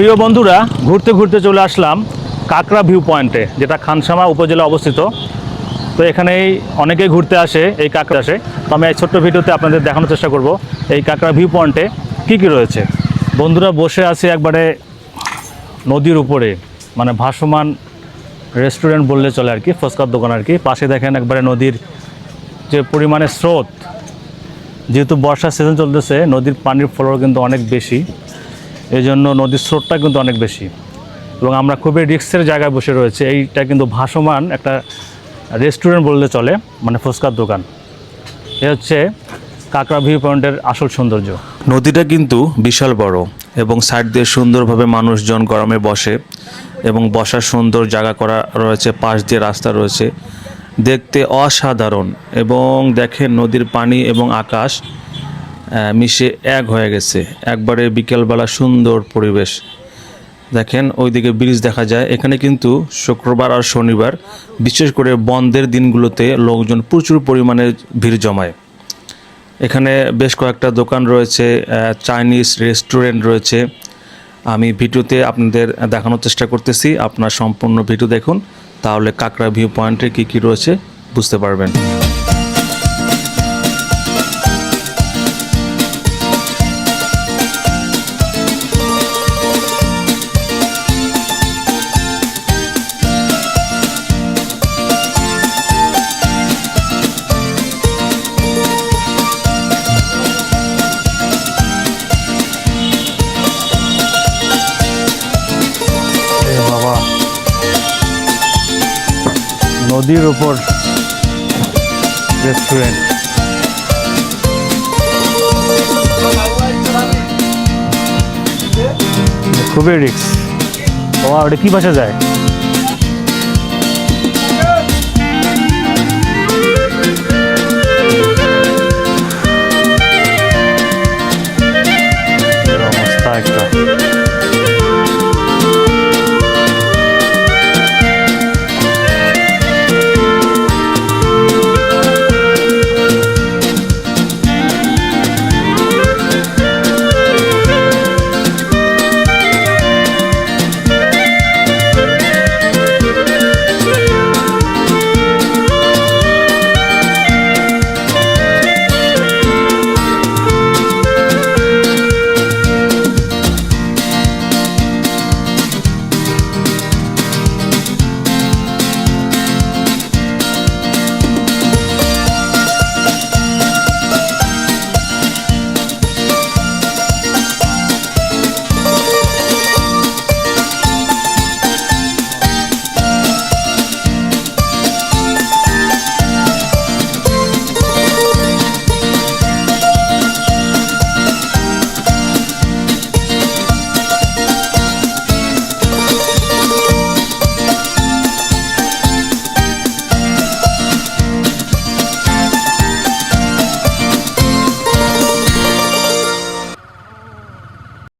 প্রিয় বন্ধুরা, ঘুরতে ঘুরতে চলে আসলাম কাকরা ভিউ পয়েন্টে যেটা খানসামা উপজেলা অবস্থিত। তো এখানেই অনেকেই ঘুরতে আসে, এই কাকড়া আসে। তো আমি এই ছোট্ট ভিডিওতে আপনাদের দেখানোর চেষ্টা করব, এই কাকড়া ভিউ পয়েন্টে কী কী রয়েছে। বন্ধুরা, বসে আছে একবারে নদীর উপরে মানে ভাসমান রেস্টুরেন্ট বললে চলে আর কি ফুচকার দোকান আর কি। পাশে দেখেন একবারে নদীর যে পরিমাণে স্রোত, যেহেতু বর্ষার সিজন চলতেছে, নদীর পানির ফ্লোর কিন্তু অনেক বেশি। এই জন্য নদীর স্রোতটা কিন্তু অনেক বেশি। এবং আমরা খুবই রিক্সের জায়গায় বসে রয়েছে। এইটা কিন্তু ভাসমান একটা রেস্টুরেন্ট বললে চলে মানে ফুচকার দোকান। এ হচ্ছে কাঁকড়া ভিউ পয়েন্টের আসল সৌন্দর্য। নদীটা কিন্তু বিশাল বড় এবং সাইড দিয়ে সুন্দরভাবে মানুষজন গরমে বসে এবং বসার সুন্দর জায়গা করা রয়েছে, পাশ দিয়ে রাস্তা রয়েছে। দেখতে অসাধারণ এবং দেখেন নদীর পানি এবং আকাশ। মিশে এক হয়ে গেছে। একবারে বিকেলবেলা সুন্দর পরিবেশ। দেখেন, ওইদিকে ব্রিজ দেখা যায়। এখানে কিন্তু শুক্রবার আর শনিবার, বিশেষ করে বন্ধের দিনগুলোতে লোকজন প্রচুর পরিমাণে ভিড় জমায়। এখানে বেশ কয়েকটা দোকান রয়েছে চাইনিজ রেস্টুরেন্ট রয়েছে। আমি ভিডিওতে আপনাদের দেখানোর চেষ্টা করতেছি। আপনার সম্পূর্ণ ভিডিও দেখুন। তাহলে কাকড়া ভিউ পয়েন্টে কী কী রয়েছে, বুঝতে পারবেন। নদীর উপর রেস্টুরেন্ট খুবই রিক্স বাবা ওটা কি ভাষা যায়? একটা।